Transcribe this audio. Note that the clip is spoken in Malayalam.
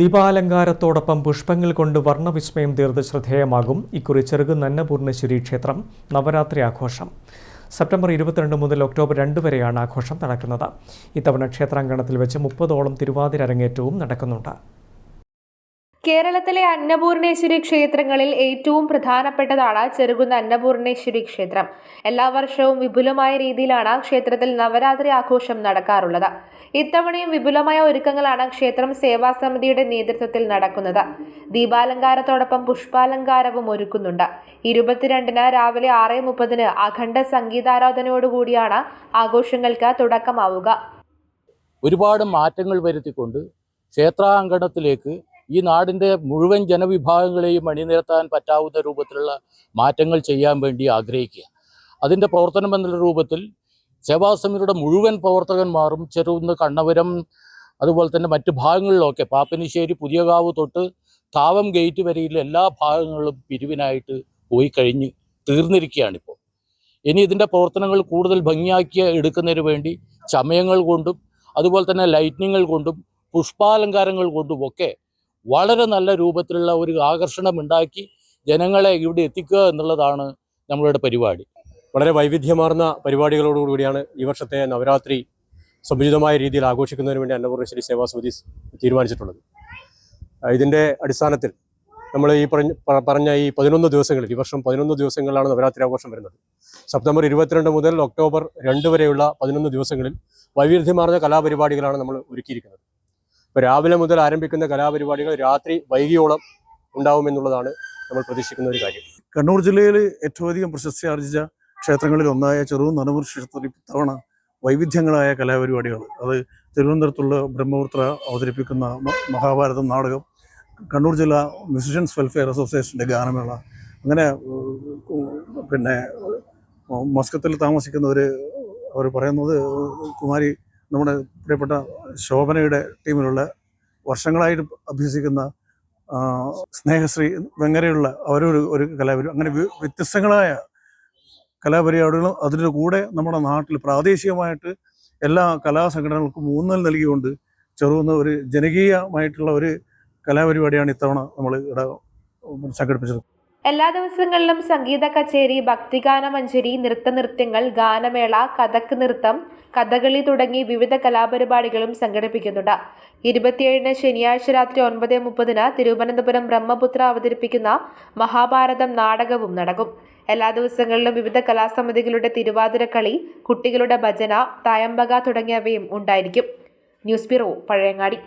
ദീപാലങ്കാരത്തോടൊപ്പം പുഷ്പങ്ങൾ കൊണ്ട് വർണവിസ്മയം തീർത്ത് ശ്രദ്ധേയമാകും ഇക്കുറി ചെറുകുന്നന്നപൂർണശ്വരി ക്ഷേത്രം നവരാത്രി ആഘോഷം. സെപ്റ്റംബർ ഇരുപത്തിരണ്ട് മുതൽ ഒക്ടോബർ രണ്ട് വരെയാണ് ആഘോഷം നടക്കുന്നത്. ഇത്തവണ ക്ഷേത്രാങ്കണത്തിൽ വെച്ച് മുപ്പതോളം തിരുവാതിര അരങ്ങേറ്റവും നടക്കുന്നുണ്ട്. കേരളത്തിലെ അന്നപൂർണേശ്വരി ക്ഷേത്രങ്ങളിൽ ഏറ്റവും പ്രധാനപ്പെട്ടതാണ് ചെറുകുന്ന അന്നപൂർണേശ്വരി ക്ഷേത്രം. എല്ലാ വർഷവും വിപുലമായ രീതിയിലാണ് ക്ഷേത്രത്തിൽ നവരാത്രി ആഘോഷം നടക്കാറുള്ളത്. ഇത്തവണയും വിപുലമായ ഒരുക്കങ്ങളാണ് ക്ഷേത്രം സേവാ സമിതിയുടെ നേതൃത്വത്തിൽ നടക്കുന്നത്. ദീപാലങ്കാരത്തോടൊപ്പം പുഷ്പാലങ്കാരവും ഒരുക്കുന്നുണ്ട്. ഇരുപത്തിരണ്ടിന് രാവിലെ ആറ് മുപ്പതിന് അഖണ്ഡ സംഗീതാരാധനയോടുകൂടിയാണ് ആഘോഷങ്ങൾക്ക് തുടക്കമാവുക. ഒരുപാട് മാറ്റങ്ങൾ വരുത്തിക്കൊണ്ട് ക്ഷേത്രാങ്കണത്തിലേക്ക് ഈ നാടിന്റെ മുഴുവൻ ജനവിഭാഗങ്ങളെയും അണിനിരത്താൻ പറ്റാവുന്ന രൂപത്തിലുള്ള മാറ്റങ്ങൾ ചെയ്യാൻ വേണ്ടി ആഗ്രഹിക്കുക. അതിന്റെ പ്രവർത്തനം എന്നുള്ള രൂപത്തിൽ സേവാസമിതിയുടെ മുഴുവൻ പ്രവർത്തകന്മാരും ചെറുന്ന് കണ്ണപുരം അതുപോലെ തന്നെ മറ്റു ഭാഗങ്ങളിലൊക്കെ പാപ്പനിശ്ശേരി പുതിയകാവ് തൊട്ട് താവം ഗേറ്റ് വരെയുള്ള എല്ലാ ഭാഗങ്ങളും പിരിവിനായിട്ട് പോയി കഴിഞ്ഞ് തീർന്നിരിക്കുകയാണിപ്പോൾ. ഇനി ഇതിന്റെ പ്രവർത്തനങ്ങൾ കൂടുതൽ ഭംഗിയാക്കി എടുക്കുന്നതിന് വേണ്ടി ചമയങ്ങൾ കൊണ്ടും അതുപോലെ തന്നെ ലൈറ്റ്നിങ്ങൾ കൊണ്ടും പുഷ്പാലങ്കാരങ്ങൾ കൊണ്ടും ഒക്കെ വളരെ നല്ല രൂപത്തിലുള്ള ഒരു ആകർഷണം ഉണ്ടാക്കി ജനങ്ങളെ ഇവിടെ എത്തിക്കുക എന്നുള്ളതാണ് നമ്മളുടെ പരിപാടി. വളരെ വൈവിധ്യമാർന്ന പരിപാടികളോടുകൂടിയാണ് ഈ വർഷത്തെ നവരാത്രി സമുചിതമായ രീതിയിൽ ആഘോഷിക്കുന്നതിന് വേണ്ടി അന്നപൂർണേശ്വരി സേവാ സമിതി തീരുമാനിച്ചിട്ടുള്ളത്. ഇതിന്റെ അടിസ്ഥാനത്തിൽ നമ്മൾ ഈ പറഞ്ഞ പറഞ്ഞ ഈ പതിനൊന്ന് ദിവസങ്ങളിൽ ഈ വർഷം പതിനൊന്ന് ദിവസങ്ങളിലാണ് നവരാത്രി ആഘോഷം വരുന്നത്. സെപ്റ്റംബർ ഇരുപത്തിരണ്ട് മുതൽ ഒക്ടോബർ രണ്ട് വരെയുള്ള പതിനൊന്ന് ദിവസങ്ങളിൽ വൈവിധ്യമാർന്ന കലാപരിപാടികളാണ് നമ്മൾ ഒരുക്കിയിരിക്കുന്നത്. ഇപ്പോൾ രാവിലെ മുതൽ ആരംഭിക്കുന്ന കലാപരിപാടികൾ രാത്രി വൈകിയോളം ഉണ്ടാവുമെന്നുള്ളതാണ് നമ്മൾ പ്രതീക്ഷിക്കുന്ന ഒരു കാര്യം. കണ്ണൂർ ജില്ലയിൽ ഏറ്റവും അധികം പ്രശസ്തി ആർജിച്ച ക്ഷേത്രങ്ങളിൽ ഒന്നായ ചെറു നനവൂർ ക്ഷേത്രത്തിൽ ഇത്തവണ വൈവിധ്യങ്ങളായ കലാപരിപാടികൾ. അത് തിരുവനന്തപുരത്തുള്ള ബ്രഹ്മപുത്ര അവതരിപ്പിക്കുന്ന മഹാഭാരതം നാടകം കണ്ണൂർ ജില്ലാ മ്യൂസിഷ്യൻസ് വെൽഫെയർ അസോസിയേഷന്റെ ഗാനമേള അങ്ങനെ പിന്നെ മസ്കത്തിൽ താമസിക്കുന്നവർ അവർ പറയുന്നത് കുമാരി നമ്മുടെ പ്രിയപ്പെട്ട ശോഭനയുടെ ടീമിലുള്ള വർഷങ്ങളായിട്ട് അഭ്യസിക്കുന്ന സ്നേഹശ്രീ വെങ്ങരയുള്ള അവരൊരു ഒരു കലാപരി അങ്ങനെ വ്യത്യസ്തങ്ങളായ കലാപരിപാടികളും അതിന്റെ കൂടെ നമ്മുടെ നാട്ടിൽ പ്രാദേശികമായിട്ട് എല്ലാ കലാസംഘടനകൾക്കും ഊന്നൽ നൽകിക്കൊണ്ട് ചെറുകുന്ന ഒരു ജനകീയമായിട്ടുള്ള ഒരു കലാപരിപാടിയാണ് ഇത്തവണ നമ്മൾ ഇവിടെ സംഘടിപ്പിച്ചത്. എല്ലാ ദിവസങ്ങളിലും സംഗീത കച്ചേരി ഭക്തിഗാന മഞ്ജരി നൃത്തനൃത്യങ്ങൾ ഗാനമേള കഥക് നൃത്തം കഥകളി തുടങ്ങി വിവിധ കലാപരിപാടികളും സംഘടിപ്പിക്കുന്നുണ്ട്. ഇരുപത്തിയേഴിന് ശനിയാഴ്ച രാത്രി ഒൻപത് മുപ്പതിന് തിരുവനന്തപുരം ബ്രഹ്മപുത്ര അവതരിപ്പിക്കുന്ന മഹാഭാരതം നാടകവും നടക്കും. എല്ലാ ദിവസങ്ങളിലും വിവിധ കലാസമിതികളുടെ തിരുവാതിരക്കളി കുട്ടികളുടെ ഭജന തായമ്പക തുടങ്ങിയവയും ഉണ്ടായിരിക്കും. News bureau Pazhayangadi.